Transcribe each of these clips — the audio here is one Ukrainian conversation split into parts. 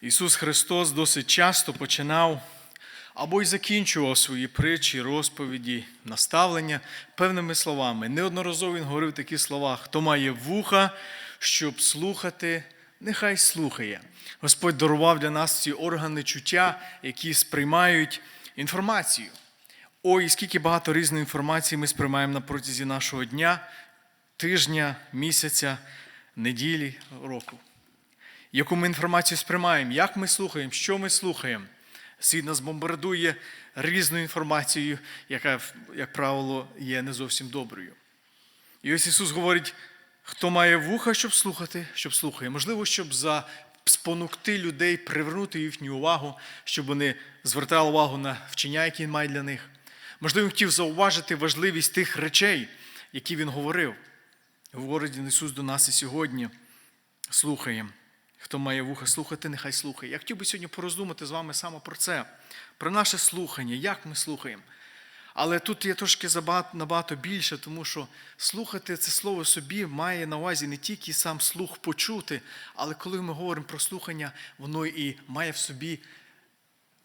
Ісус Христос досить часто починав або й закінчував свої притчі, розповіді, наставлення певними словами. Неодноразово він говорив такі слова: хто має вуха, щоб слухати, нехай слухає. Господь дарував для нас ці органи чуття, які сприймають інформацію. Ой, скільки багато різної інформації ми сприймаємо на протязі нашого дня, тижня, місяця, неділі, року. Яку ми інформацію сприймаємо, як ми слухаємо, що ми слухаємо. Світ нас бомбардує різною інформацією, яка, як правило, є не зовсім доброю. І ось Ісус говорить, хто має вуха, щоб слухати, щоб слухає. Можливо, щоб за спонукти людей, привернути їхню увагу, щоб вони звертали увагу на вчення, які він має для них. Можливо, він хотів зауважити важливість тих речей, які він говорив. Говорить Ісус до нас і сьогодні. Слухаємо. Хто має вуха слухати, нехай слухає. Я хотів би сьогодні пороздумати з вами саме про це, про наше слухання, як ми слухаємо. Але тут є трошки набагато більше, тому що слухати це слово собі має на увазі не тільки сам слух почути, але коли ми говоримо про слухання, воно і має в собі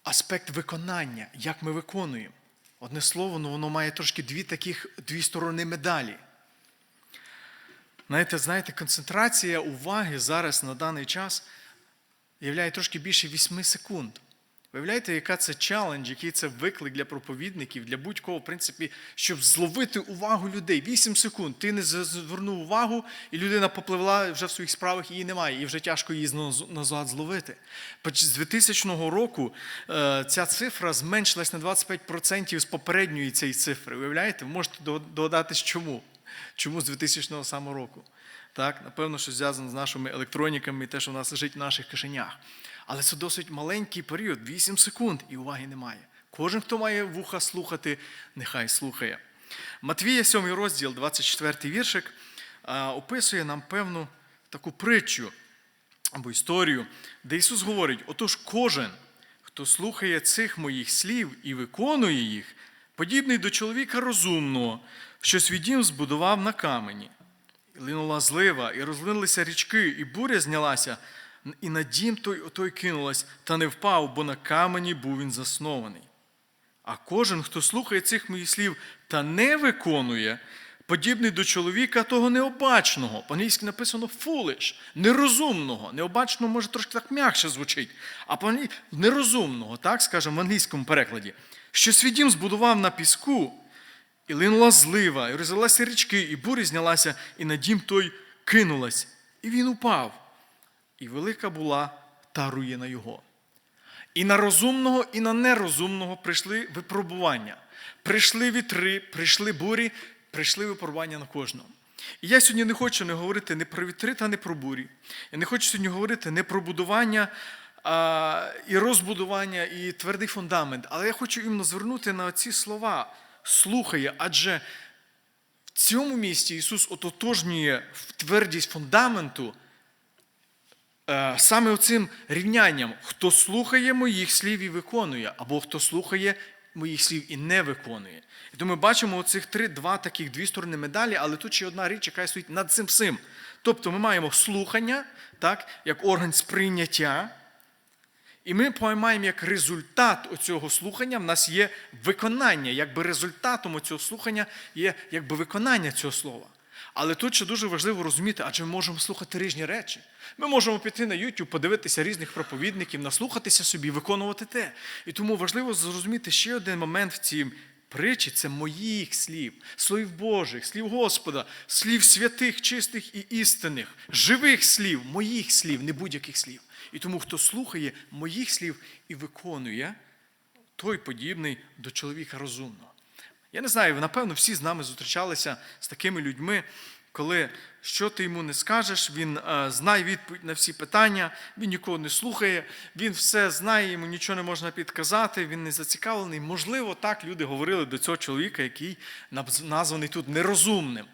аспект виконання, як ми виконуємо. Одне слово, ну, воно має трошки дві таких дві сторони медалі. Знаєте, знаєте, концентрація уваги зараз на даний час являє трошки більше 8 секунд. Виявляєте, яка це челендж, який це виклик для проповідників, для будь-кого, в принципі, щоб зловити увагу людей. 8 секунд. Ти не звернув увагу, і людина попливла вже в своїх справах, її немає, і вже тяжко її назад зловити. З 2000 року е, ця цифра зменшилась на 25% з попередньої цієї цифри. Уявляєте? Ви можете догадатись, чому? Чому з 2000 самого року? Так, Напевно, що зв'язано з нашими електроніками і те, що в нас лежить в наших кишенях. Але це досить маленький період, 8 секунд, і уваги немає. Кожен, хто має вуха слухати, нехай слухає. Матвія, 7 розділ, 24 віршик, описує нам певну таку притчу або історію, де Ісус говорить: отож, кожен, хто слухає цих моїх слів і виконує їх, подібний до чоловіка розумного, що свій дім збудував на камені. Линула злива, і розлинилися річки, і буря знялася, і на дім той отой кинулась, та не впав, бо на камені був він заснований. А кожен, хто слухає цих моїх слів та не виконує, подібний до чоловіка того необачного. По-англійськи написано foolish, нерозумного. Необачного може трошки так м'якше звучить, а по нерозумного, так скажемо в англійському перекладі, що свій дім збудував на піску. І линула злива, і розлилася річки, і буря знялася, і на дім той кинулась, і він упав. І велика була та руїна його. І на розумного, і на нерозумного прийшли випробування. Прийшли вітри, прийшли бурі, прийшли випробування на кожного. І я сьогодні не хочу не говорити не про вітри та не про бурі. Я не хочу сьогодні говорити не про будування а, і розбудування, і твердий фундамент. Але я хочу іменно звернути на ці слова слухає, адже в цьому місці Ісус ототожнює твердість фундаменту е, саме оцим рівнянням, хто слухає моїх слів і виконує, або хто слухає моїх слів і не виконує. І тому ми бачимо оцих три, два таких дві сторони медалі, але тут ще одна річ, яка стоїть над цим всім. Тобто ми маємо слухання, так, як орган сприйняття. І ми поймаємо, як результат цього слухання в нас є виконання, якби результатом цього слухання є якби виконання цього слова. Але тут ще дуже важливо розуміти, адже ми можемо слухати різні речі. Ми можемо піти на YouTube, подивитися різних проповідників, наслухатися собі, виконувати те. І тому важливо зрозуміти ще один момент в цій притчі це моїх слів, слів Божих, слів Господа, слів святих, чистих і істинних, живих слів, моїх слів, не будь-яких слів. І тому, хто слухає моїх слів і виконує, той подібний до чоловіка розумного. Я не знаю, напевно, всі з нами зустрічалися з такими людьми, коли що ти йому не скажеш, він е, знає відповідь на всі питання, він нікого не слухає, він все знає, йому нічого не можна підказати, він не зацікавлений. Можливо, так люди говорили до цього чоловіка, який названий тут нерозумним.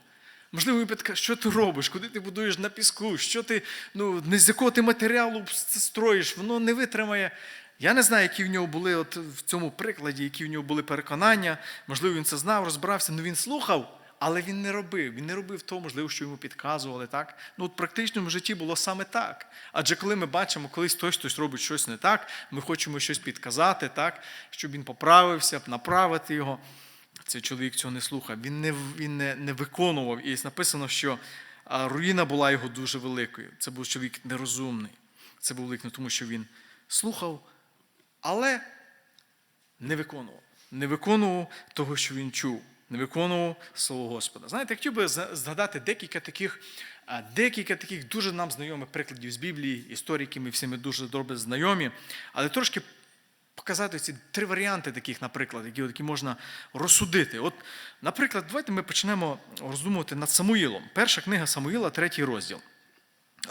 Можливо, питає, що ти робиш, куди ти будуєш на піску, що ти, ну, з якого ти матеріалу строїш, воно не витримає. Я не знаю, які в нього були от в цьому прикладі, які в нього були переконання. Можливо, він це знав, розбирався, але він слухав, Але він не робив. Він не робив того, можливо, що йому підказували. так? Ну, от в практичному житті було саме так. Адже коли ми бачимо, колись хтось хтось робить щось не так, ми хочемо щось підказати, так? щоб він поправився, направити його. Цей чоловік цього не слухав. Він не, він не, не виконував. І написано, що руїна була його дуже великою. Це був чоловік нерозумний. Це був великий, тому що він слухав, але не виконував. Не виконував того, що він чув, не виконував Слово Господа. Знаєте, я хотів би згадати декілька таких, декілька таких дуже нам знайомих прикладів з Біблії, історії, які ми всі ми дуже добре знайомі, але трошки показати ці три варіанти таких, наприклад, які, які можна розсудити. От, наприклад, давайте ми почнемо роздумувати над Самуїлом. Перша книга Самуїла, третій розділ.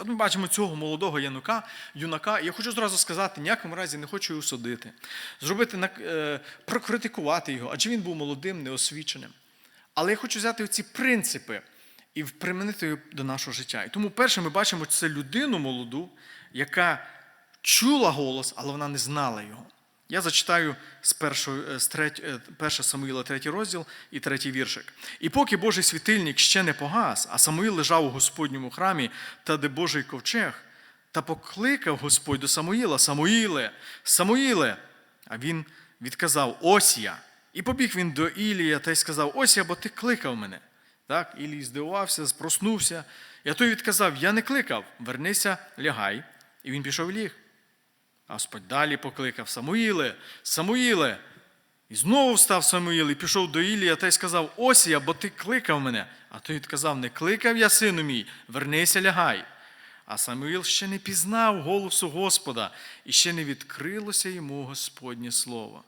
От ми бачимо цього молодого янука, юнака. Я хочу зразу сказати, ніякому разі не хочу його судити, зробити е, прокритикувати його, адже він був молодим, неосвіченим. Але я хочу взяти ці принципи і примінити його до нашого життя. І тому, перше, ми бачимо це людину молоду, яка чула голос, але вона не знала його. Я зачитаю з першої, з треть, е, 1 Самуїла, третій розділ і третій віршик. І поки Божий світильник ще не погас, а Самуїл лежав у Господньому храмі, та де Божий ковчег, та покликав Господь до Самуїла: Самуїле, Самуїле. А він відказав: Ось я. І побіг він до Ілія та й сказав: Ось я, бо ти кликав мене. Так, Ілій здивувався, проснувся. І той відказав: Я не кликав, вернися, лягай. І він пішов ліг. Господь далі покликав Самуїле, Самуїле. І знову встав Самуїл і пішов до Ілія та й сказав: Ось я, бо ти кликав мене. А той відказав: Не кликав я, сину мій, вернися, лягай. А Самуїл ще не пізнав голосу Господа, і ще не відкрилося йому Господнє слово.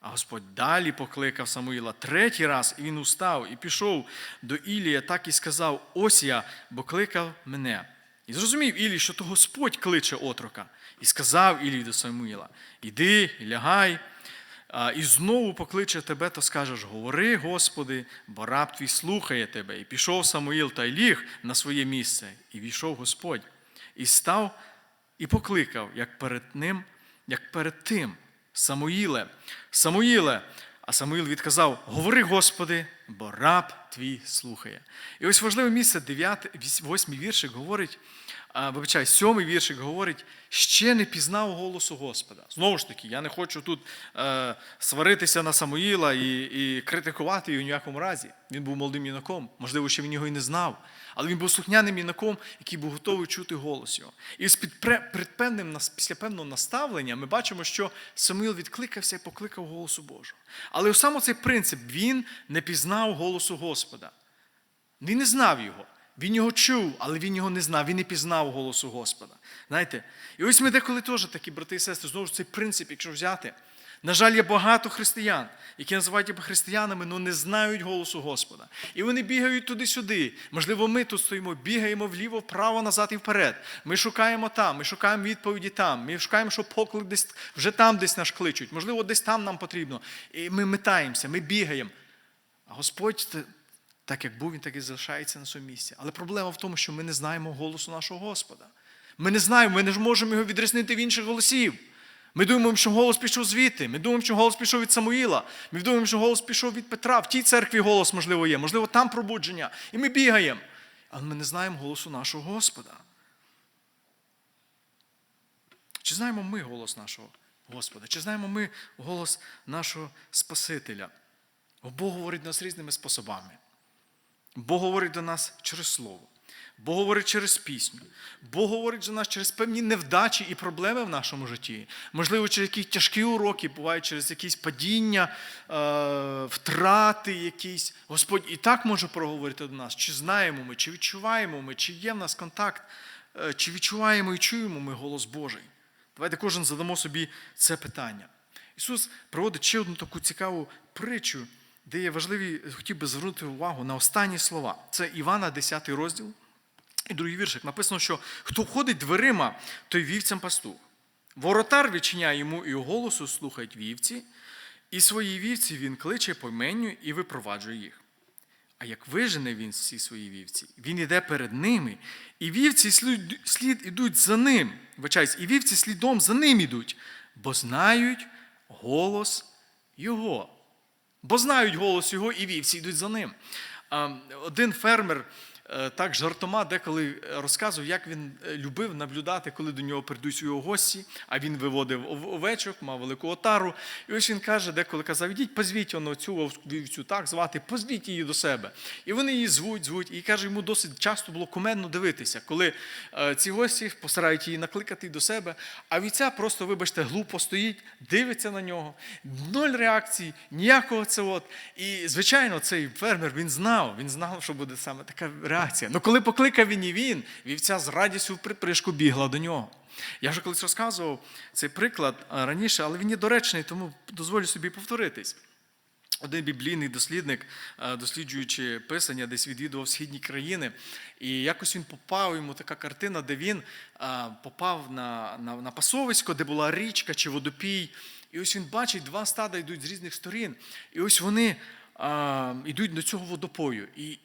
А Господь далі покликав Самуїла третій раз, і він устав і пішов до Ілія, так і сказав: Ось бо кликав мене. І зрозумів Ілій, що то Господь кличе отрока. І сказав Ілій до Самуїла: Іди, лягай, і знову покличе тебе, то скажеш: Говори, Господи, бо раб твій слухає тебе. І пішов Самуїл та й ліг на своє місце, і війшов Господь, і став і покликав, як перед ним, як перед тим, Самуїле, Самуїле. А Самуїл відказав: Говори, Господи, бо раб твій слухає. І ось важливе місце, 9, 8 віршик говорить, вибачай, сьомий віршик говорить, ще не пізнав голосу Господа. Знову ж таки, я не хочу тут е, сваритися на Самуїла і, і критикувати його в ніякому разі. Він був молодим юнаком, можливо, ще він його і не знав. Але він був слухняним юнаком, який був готовий чути голос його. І під, певним, після певного наставлення ми бачимо, що Самуїл відкликався і покликав голосу Божого. Але саме цей принцип він не пізнав голосу Господа. Він не знав його. Він його чув, але він його не знав, він не пізнав голосу Господа. Знаєте? І ось ми деколи теж такі, брати і сестри, знову ж цей принцип, якщо взяти. На жаль, є багато християн, які називають себе християнами, але не знають голосу Господа. І вони бігають туди-сюди. Можливо, ми тут стоїмо, бігаємо вліво, вправо, назад і вперед. Ми шукаємо там, ми шукаємо відповіді там. Ми шукаємо, що поклик десь вже там десь наш кличуть. Можливо, десь там нам потрібно. І ми метаємося, ми бігаємо. А Господь, так як був, він так і залишається на своєму місці. Але проблема в тому, що ми не знаємо голосу нашого Господа. Ми не знаємо, ми не можемо його відрізнити в інших голосів. Ми думаємо, що голос пішов звідти. Ми думаємо, що голос пішов від Самуїла. Ми думаємо, що голос пішов від Петра. В тій церкві голос, можливо, є, можливо, там пробудження. І ми бігаємо. Але ми не знаємо голосу нашого Господа. Чи знаємо ми голос нашого Господа? Чи знаємо ми голос нашого Спасителя? Бог говорить нас різними способами. Бог говорить до нас через слово. Бог говорить через пісню. Бог говорить до нас через певні невдачі і проблеми в нашому житті. Можливо, через якісь тяжкі уроки, бувають через якісь падіння, е, втрати якісь. Господь і так може проговорити до нас, чи знаємо ми, чи відчуваємо ми, чи є в нас контакт, е, чи відчуваємо і чуємо ми голос Божий. Давайте кожен задамо собі це питання. Ісус проводить ще одну таку цікаву притчу, де є важливі, хотів би звернути увагу на останні слова. Це Івана, 10 розділ. І другий віршик написано, що хто ходить дверима, той вівцям пастух. Воротар відчиняє йому і голосу слухають вівці, і свої вівці він кличе по іменню і випроваджує їх. А як вижене він всі свої вівці, він іде перед ними, і вівці слід, слід ідуть за ним. Вибачаюсь, і вівці слідом за ним ідуть, бо знають голос Його. Бо знають голос Його, і вівці йдуть за ним. А, Один фермер так жартома деколи розказував, як він е, любив наблюдати, коли до нього прийдуть його гості, а він виводив овечок, мав велику отару. І ось він каже, деколи казав, ідіть, позвіть воно цю вівцю так звати, позвіть її до себе. І вони її звуть, звуть. І каже, йому досить часто було куменно дивитися, коли е, ці гості постарають її накликати до себе, а вівця просто, вибачте, глупо стоїть, дивиться на нього, ноль реакції, ніякого це от. І, звичайно, цей фермер він знав, він знав, що буде саме така реакція. Ну коли покликав він і він, вівця з радістю в припришку бігла до нього. Я вже колись розказував цей приклад раніше, але він є доречний, тому дозволю собі повторитись. Один біблійний дослідник, е, досліджуючи писання, десь відвідував східні країни, і якось він попав йому така картина, де він е, попав на, на, на пасовисько, де була річка чи водопій. І ось він бачить, два стада йдуть з різних сторін. І ось вони е, йдуть до цього водопою. І,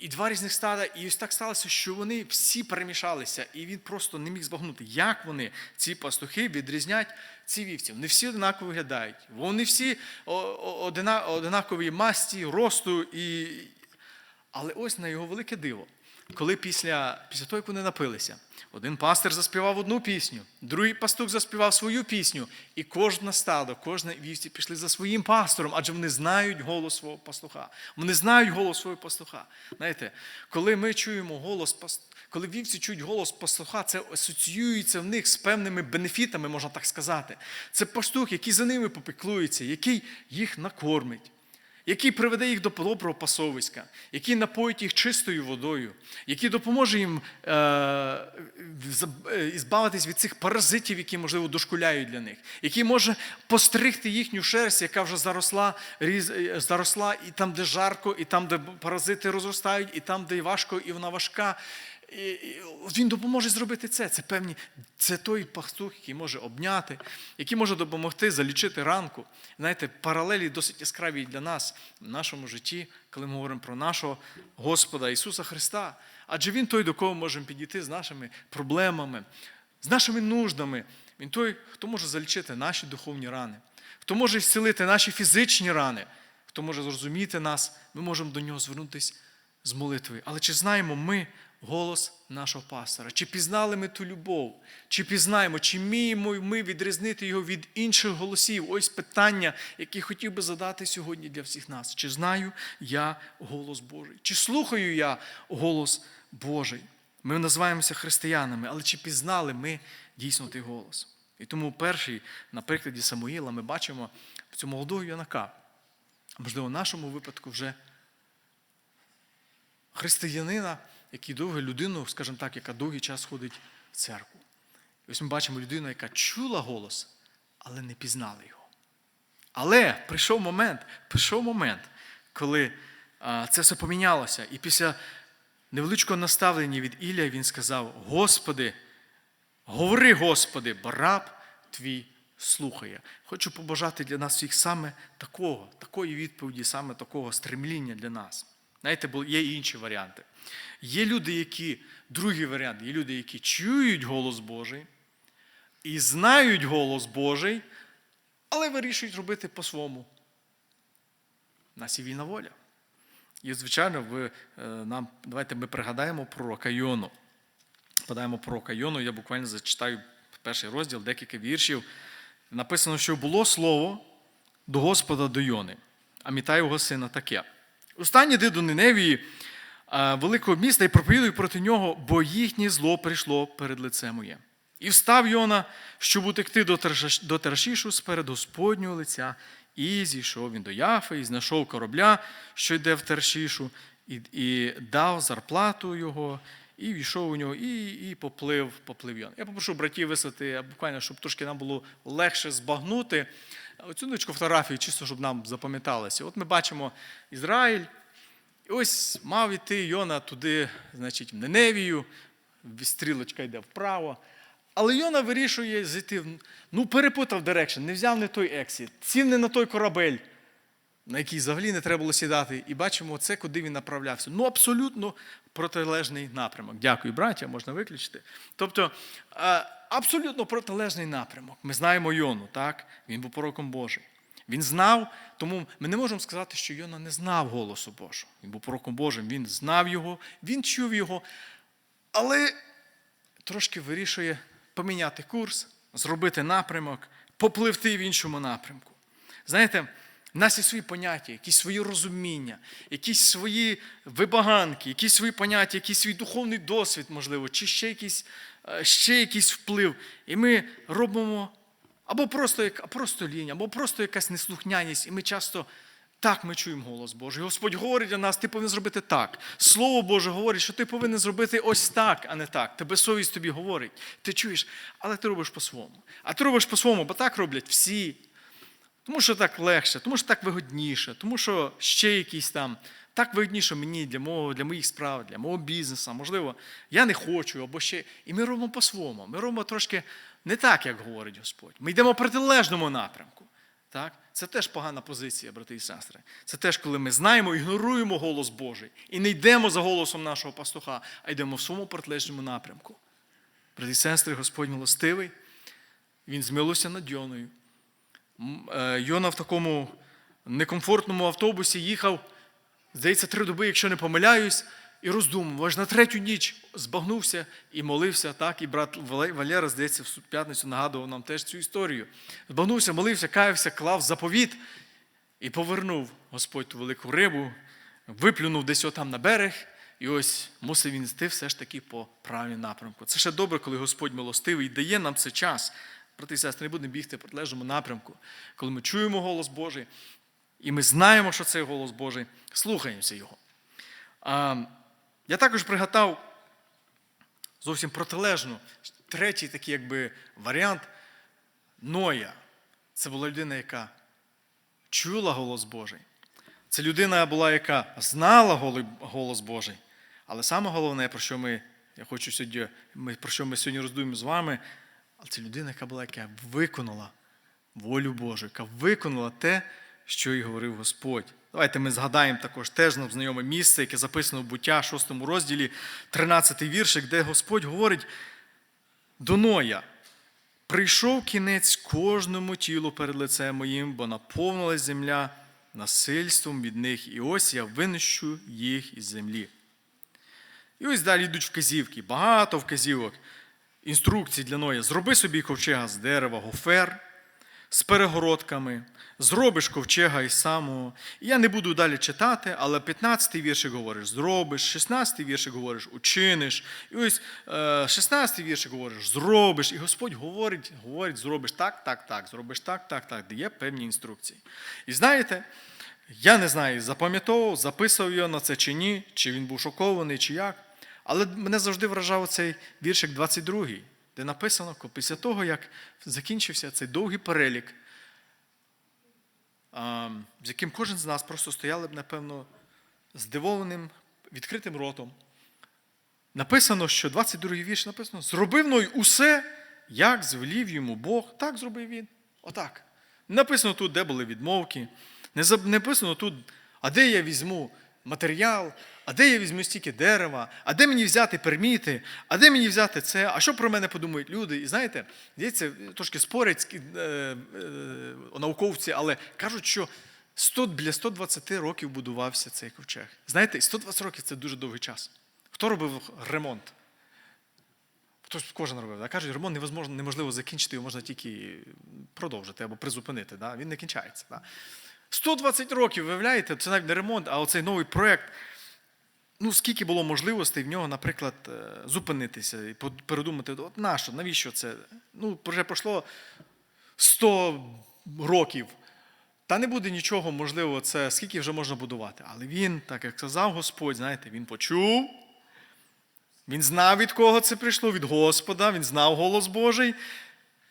і, два різних стада, і ось так сталося, що вони всі перемішалися, і він просто не міг збагнути, як вони, ці пастухи, відрізнять ці вівці. Вони всі однаково виглядають. Вони всі о- о- одина- однакові масті, росту. І... Але ось на його велике диво. Коли після, після того, як вони напилися, один пастир заспівав одну пісню, другий пастух заспівав свою пісню, і кожне стадо, кожна вівці пішли за своїм пастором, адже вони знають голос свого пастуха. Вони знають голос свого пастуха. Знаєте, коли ми чуємо голос коли вівці чують голос пастуха, це асоціюється в них з певними бенефітами, можна так сказати. Це пастух, який за ними попіклується, який їх накормить який приведе їх до доброго пасовиська, який напоїть їх чистою водою, який допоможе їм е, е, збавитись від цих паразитів, які, можливо, дошкуляють для них, який може постригти їхню шерсть, яка вже заросла, е, заросла і там, де жарко, і там, де паразити розростають, і там, де важко, і вона важка. І, він допоможе зробити це. Це певні, це той пастух, який може обняти, який може допомогти залічити ранку. Знаєте, паралелі досить яскраві для нас в нашому житті, коли ми говоримо про нашого Господа Ісуса Христа. Адже Він той, до кого ми можемо підійти з нашими проблемами, з нашими нуждами. Він той, хто може залічити наші духовні рани, хто може зцілити наші фізичні рани, хто може зрозуміти нас, ми можемо до нього звернутися з молитвою. Але чи знаємо ми голос нашого пастора? Чи пізнали ми ту любов? Чи пізнаємо, чи вміємо ми відрізнити його від інших голосів? Ось питання, які хотів би задати сьогодні для всіх нас. Чи знаю я голос Божий? Чи слухаю я голос Божий? Ми називаємося християнами, але чи пізнали ми дійсно той голос? І тому перший, на прикладі Самуїла, ми бачимо цю молодого юнака. Можливо, в нашому випадку вже християнина, який довгу людину, скажімо так, яка довгий час ходить в церкву. І ось ми бачимо людину, яка чула голос, але не пізнала його. Але прийшов момент, прийшов момент, коли а, це все помінялося. І після невеличкого наставлення від Ілля він сказав: Господи, говори, Господи, бо раб твій слухає. Хочу побажати для нас всіх саме такого, такої відповіді, саме такого стремління для нас. Знаєте, є і інші варіанти. Є люди, які, другий варіант, є люди, які чують голос Божий і знають голос Божий, але вирішують робити по-своєму. У нас є вільна воля. І, звичайно, ви, е, нам, давайте ми пригадаємо пророка Йону. Подаємо пророка Йону, я буквально зачитаю перший розділ, декілька віршів. Написано, що було слово до Господа до Йони, Амітай його сина таке. Устань іди до Ниневії, а, великого міста, і проповідуй проти нього, бо їхнє зло прийшло перед лице моє. І встав Йона, щоб утекти до Таршішу сперед Господнього лиця, і зійшов він до Яфи, і знайшов корабля, що йде в Таршішу, і, і дав зарплату його, і війшов у нього, і, і поплив, поплив Йон. Я попрошу братів висити, буквально, щоб трошки нам було легше збагнути оцю ничку фотографію, чисто, щоб нам запам'яталося. От ми бачимо Ізраїль, і ось мав іти Йона туди, значить, в Неневію, стрілочка йде вправо. Але Йона вирішує зайти, ну перепутав дирекшн, не взяв не той ексіт, сів не на той корабель, на який взагалі не треба було сідати. І бачимо це, куди він направлявся. Ну, абсолютно протилежний напрямок. Дякую, браття, можна виключити. Тобто, е, абсолютно протилежний напрямок. Ми знаємо Йону, так? Він був пороком Божий. Він знав, тому ми не можемо сказати, що Йона не знав голосу Божого. Він був пророком Божим, він знав його, він чув його, але трошки вирішує поміняти курс, зробити напрямок, попливти в іншому напрямку. Знаєте, в нас є свої поняття, якісь свої розуміння, якісь свої вибаганки, якісь свої поняття, якийсь свій духовний досвід, можливо, чи ще якийсь, е, ще якийсь вплив. І ми робимо або просто, як- просто лінь, або просто якась неслухняність, і ми часто так ми чуємо голос Божий. Господь говорить для нас, ти повинен зробити так. Слово Боже говорить, що ти повинен зробити ось так, а не так. Тебе совість тобі говорить. Ти чуєш, але ти робиш по-своєму. А ти робиш по-своєму, бо так роблять всі. Тому що так легше, тому що так вигодніше, тому що ще якісь там. Так вигідніше мені для мого, для моїх справ, для мого бізнесу. Можливо, я не хочу, або ще. І ми робимо по-своєму. Ми робимо трошки не так, як говорить Господь. Ми йдемо в протилежному напрямку. Так? Це теж погана позиція, брати і сестри. Це теж, коли ми знаємо, ігноруємо голос Божий і не йдемо за голосом нашого пастуха, а йдемо в своєму протилежному напрямку. Брати і сестри, Господь милостивий, Він змилився над Йоною. Е, Йона в такому некомфортному автобусі їхав, здається, три доби, якщо не помиляюсь, і роздумував. Аж на третю ніч збагнувся і молився. Так, і брат Вале- Валера, здається, в п'ятницю нагадував нам теж цю історію. Збагнувся, молився, каявся, клав заповіт і повернув Господь ту велику рибу, виплюнув десь отам на берег. І ось мусив він йти все ж таки по правильному напрямку. Це ще добре, коли Господь милостивий і дає нам це час. Брати і сестри, не будемо бігти в протилежному напрямку. Коли ми чуємо голос Божий, і ми знаємо, що це голос Божий, слухаємося Його. Я також пригадав зовсім протилежну, третій такий якби, варіант Ноя. Це була людина, яка чула голос Божий. Це людина була, яка знала голос Божий. Але саме головне, про що ми, я хочу сьогодні, ми, про що ми сьогодні роздумуємо з вами, це людина, яка була, яка виконала волю Божу, яка виконала те, що і говорив Господь. Давайте ми згадаємо також теж нам знайоме місце, яке записано в буття 6 розділі, 13 віршик, де Господь говорить до Ноя. Прийшов кінець кожному тілу перед лицем моїм, бо наповнилась земля насильством від них, і ось я винищу їх із землі. І ось далі йдуть вказівки, багато вказівок, інструкцій для Ноя. Зроби собі ковчега з дерева, гофер, з перегородками, зробиш ковчега із самого. І я не буду далі читати, але 15-й віршик говориш, зробиш, 16-й віршик говориш, учиниш. І ось е, 16-й віршик говориш, зробиш. І Господь говорить, говорить, зробиш так, так, так, зробиш так, так, так, дає певні інструкції. І знаєте, я не знаю, запам'ятовував, записував його на це чи ні, чи він був шокований, чи як. Але мене завжди вражав цей віршик 22, де написано, після того, як закінчився цей довгий перелік, з яким кожен з нас просто стояли б, напевно, здивованим, відкритим ротом. Написано, що 22-й вірш написано: зробив Ной усе, як звелів йому Бог, так зробив він. Отак. Не написано тут, де були відмовки. Не написано тут, а де я візьму матеріал, а де я візьму стільки дерева, а де мені взяти перміти, а де мені взяти це, а що про мене подумають люди. І знаєте, здається, трошки спорять е, е, науковці, але кажуть, що 100, біля 120 років будувався цей ковчег. Знаєте, 120 років це дуже довгий час. Хто робив ремонт? Хтось кожен робив. Да? Кажуть, ремонт неможливо закінчити, його можна тільки продовжити або призупинити. Да? Він не кінчається. Да? 120 років, виявляєте, це навіть не ремонт, а оцей новий проєкт. Ну, скільки було можливостей в нього, наприклад, е, зупинитися і передумати, от нащо, навіщо це? Ну, вже пройшло 100 років. Та не буде нічого, можливо, це скільки вже можна будувати. Але він, так як сказав Господь, знаєте, він почув, він знав, від кого це прийшло, від Господа, він знав голос Божий.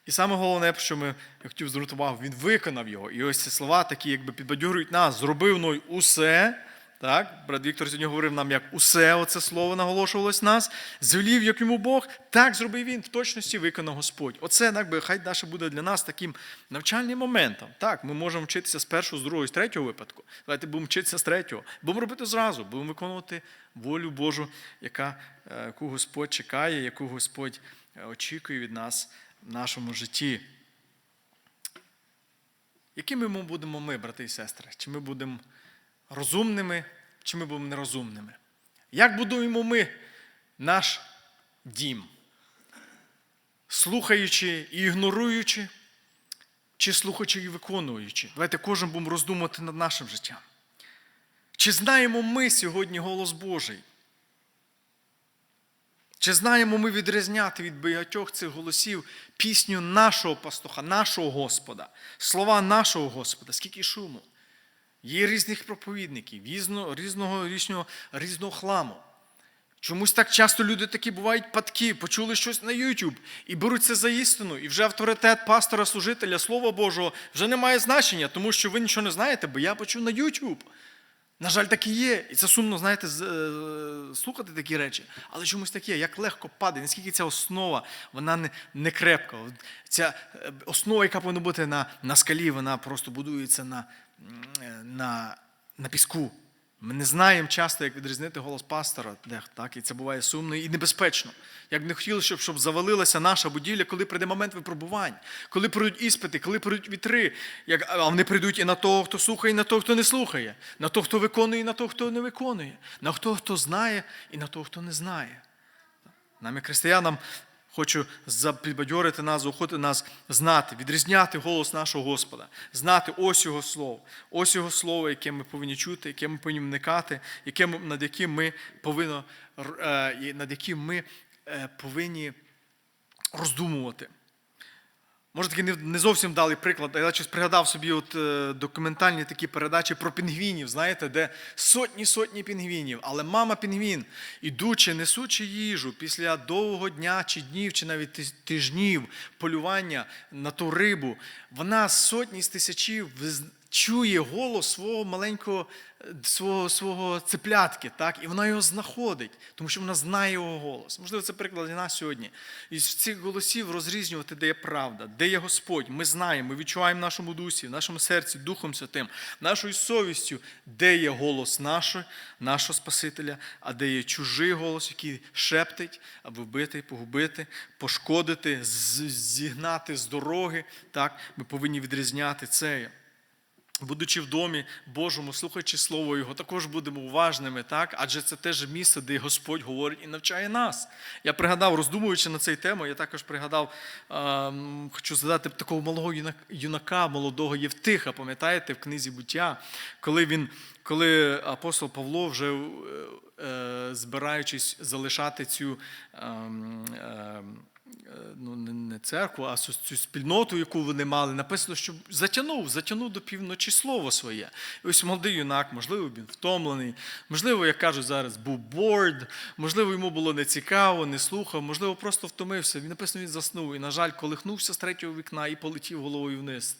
І саме головне, що ми, я хотів звернути увагу, він виконав його. І ось ці слова такі, якби підбадьорюють нас, зробив Ной усе. Так, брат Віктор сьогодні говорив нам, як усе оце слово наголошувалось нас, звелів, як йому Бог, так зробив він, в точності виконав Господь. Оце якби, хай наше буде для нас таким навчальним моментом. Так, ми можемо вчитися з першого, з другого, з третього випадку. Давайте будемо вчитися з третього. Будемо робити зразу, будемо виконувати волю Божу, яка, е, яку Господь чекає, яку Господь е, очікує від нас нашому житті. Якими ми будемо ми, брати і сестри? Чи ми будемо розумними, чи ми будемо нерозумними? Як будуємо ми наш дім? Слухаючи і ігноруючи, чи слухаючи і виконуючи? Давайте кожен будемо роздумувати над нашим життям. Чи знаємо ми сьогодні голос Божий? Чи знаємо ми відрізняти від багатьох цих голосів пісню нашого пастуха, нашого Господа, слова нашого Господа, скільки шуму? Є різних проповідників, різного, різного, різного, різного хламу. Чомусь так часто люди такі бувають падки, почули щось на YouTube і беруть це за істину, і вже авторитет пастора, служителя, Слова Божого вже не має значення, тому що ви нічого не знаєте, бо я почув на YouTube. На жаль, так і є. І це сумно, знаєте, е, слухати такі речі. Але чомусь так є, як легко падає, наскільки ця основа, вона не, не крепка. Ця е, основа, яка повинна бути на, на скалі, вона просто будується на, е, на, на піску. Ми не знаємо часто, як відрізнити голос пастора, так, і це буває сумно і небезпечно. Як не хотіли, щоб, щоб завалилася наша будівля, коли прийде момент випробувань, коли прийдуть іспити, коли прийдуть вітри, як, а вони прийдуть і на того, хто слухає, і на того, хто не слухає, на того, хто виконує, і на того, хто не виконує, на того, хто знає, і на того, хто не знає. Нам, як християнам, хочу підбадьорити нас, заохотити нас знати, відрізняти голос нашого Господа, знати ось його слово, ось його слово, яке ми повинні чути, яке ми повинні вникати, яке ми- над яким ми повинні, е, над яким ми е, повинні роздумувати. Може, таки не, зовсім вдалий приклад, а я щось пригадав собі от, е, документальні такі передачі про пінгвінів, знаєте, де сотні-сотні пінгвінів, але мама пінгвін, ідучи, несучи їжу після довгого дня чи днів, чи навіть тижнів полювання на ту рибу, вона сотні з тисячів чує голос свого маленького свого, свого цеплятки, так? і вона його знаходить, тому що вона знає його голос. Можливо, це приклад для нас сьогодні. Із цих голосів розрізнювати, де є правда, де є Господь. Ми знаємо, ми відчуваємо в нашому дусі, в нашому серці, Духом Святим, нашою совістю, де є голос нашого, нашого Спасителя, а де є чужий голос, який шептить, аби вбити, погубити, пошкодити, зігнати з дороги. Так? Ми повинні відрізняти це. Будучи в домі Божому, слухаючи Слово Його, також будемо уважними, так? адже це теж місце, де Господь говорить і навчає нас. Я пригадав, роздумуючи на цей тему, я також пригадав, ем, хочу згадати такого малого юнака, молодого Євтиха, пам'ятаєте, в книзі буття, коли він, коли апостол Павло вже е, е, збираючись залишати цю. ем, ем, ну, не, церкву, а цю спільноту, яку вони мали, написано, що затягнув, затягнув до півночі слово своє. І ось молодий юнак, можливо, він втомлений, можливо, як кажуть зараз, був bored, можливо, йому було нецікаво, не слухав, можливо, просто втомився. Він написано, він заснув і, на жаль, колихнувся з третього вікна і полетів головою вниз.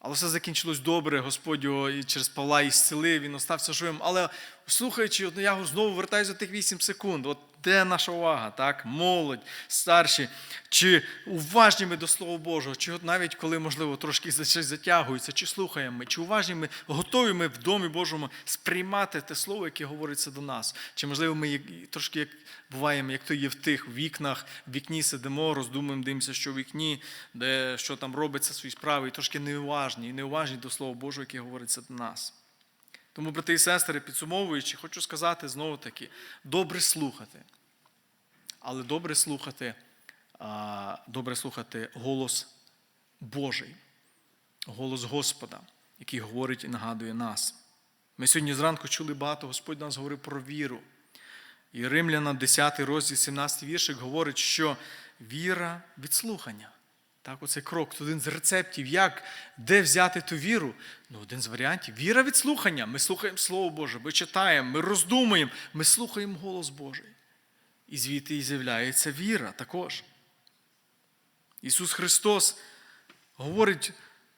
Але все закінчилось добре, Господь його і через Павла ісцелив, він остався живим. Але слухаючи, я знову вертаюся до тих 8 секунд. От де наша увага, так? Молодь, старші, чи уважні ми до Слова Божого, чи от навіть коли, можливо, трошки за щось затягується, чи слухаємо ми, чи уважні ми, готові ми в домі Божому сприймати те слово, яке говориться до нас. Чи, можливо, ми трошки як буваємо, як то є в тих вікнах, в вікні сидимо, роздумуємо, дивимося, що в вікні, де що там робиться свої справи, і трошки неуважні, і неуважні до Слова Божого, яке говориться до нас. Тому, брати і сестри, підсумовуючи, хочу сказати знову таки: добре слухати. Але добре слухати, добре слухати голос Божий, голос Господа, який говорить і нагадує нас. Ми сьогодні зранку чули багато, Господь нас говорив про віру. І Римляна, 10 розділ, 17 віршик говорить, що віра від слухання. Так, оцей крок, один з рецептів, як, де взяти ту віру. Ну, один з варіантів віра від слухання. Ми слухаємо Слово Боже, ми читаємо, ми роздумуємо, ми слухаємо голос Божий. І звідти і з'являється віра також. Ісус Христос говорить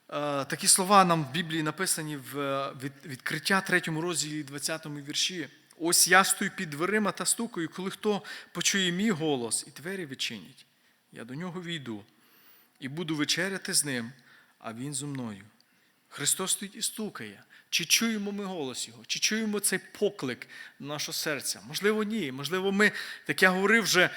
е, такі слова нам в Біблії написані в е, від, відкриття 3 розділі 20 вірші. Ось я стою під дверима та стукаю, коли хто почує мій голос і двері відчинять. Я до нього війду і буду вечеряти з ним, а він зо мною. Христос стоїть і стукає. Чи чуємо ми голос Його? Чи чуємо цей поклик нашого серця? Можливо, ні. Можливо, ми, як я говорив вже,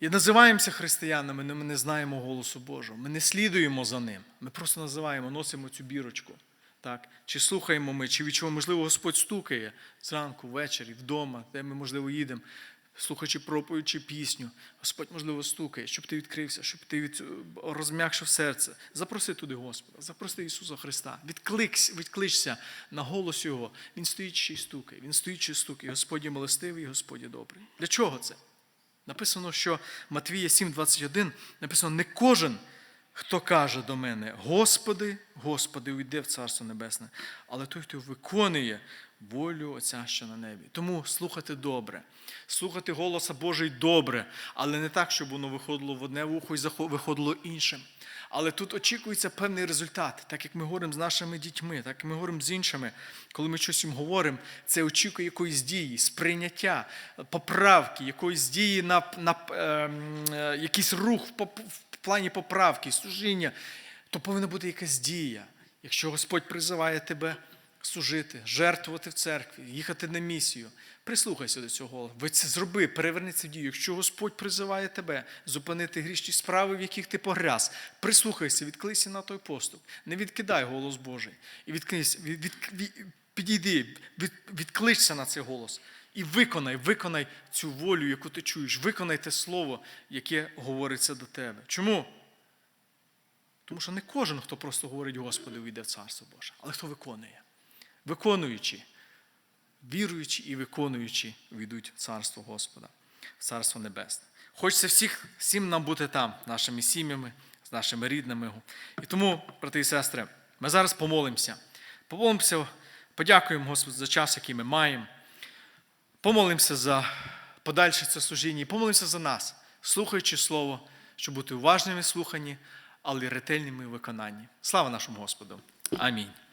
І називаємося християнами, але ми не знаємо голосу Божого. Ми не слідуємо за ним. Ми просто називаємо, носимо цю бірочку. Так? Чи слухаємо ми, чи відчуваємо, можливо, Господь стукає зранку, ввечері, вдома, де ми, можливо, їдемо, слухаючи проповідь пісню. Господь, можливо, стукає, щоб ти відкрився, щоб ти від... розм'якшив серце. Запроси туди Господа, запроси Ісуса Христа. Відкликся, відкличся на голос Його. Він стоїть ще й стукає. Він стоїть ще стукає. Господь є милостивий, Господь є добрий. Для чого це? Написано, що Матвія 7,21 написано: не кожен, хто каже до мене, Господи, Господи, уйде в Царство Небесне, але той, хто виконує волю Отця, що на небі. Тому слухати добре, слухати голоса Божий добре, але не так, щоб воно виходило в одне вухо і виходило іншим. Але тут очікується певний результат, так як ми говоримо з нашими дітьми, так як ми говоримо з іншими, коли ми щось їм говоримо, це очікує якоїсь дії, сприйняття, поправки, якоїсь дії на, на ем, е, якийсь рух в, в плані поправки, служіння, то повинна бути якась дія. Якщо Господь призиває тебе служити, жертвувати в церкві, їхати на місію, прислухайся до цього. Ви це зроби, переверни це в дію. Якщо Господь призиває тебе зупинити грішні справи, в яких ти погряз, прислухайся, відклися на той поступ. Не відкидай голос Божий. І відклись, від, від, від- підійди, від, відкличся на цей голос. І виконай, виконай цю волю, яку ти чуєш, виконай те слово, яке говориться до тебе. Чому? Тому що не кожен, хто просто говорить Господи, увійде в Царство Боже, але хто виконує. Виконуючи, віруючи і виконуючи, війдуть в Царство Господа, в Царство Небесне. Хочеться всіх, всім нам бути там, нашими сім'ями, з нашими рідними. І тому, брати і сестри, ми зараз помолимося. Помолимося, подякуємо Господу за час, який ми маємо. Помолимося за подальше це служіння і помолимося за нас, слухаючи Слово, щоб бути уважними в слуханні, але ретельними в виконанні. Слава нашому Господу. Амінь.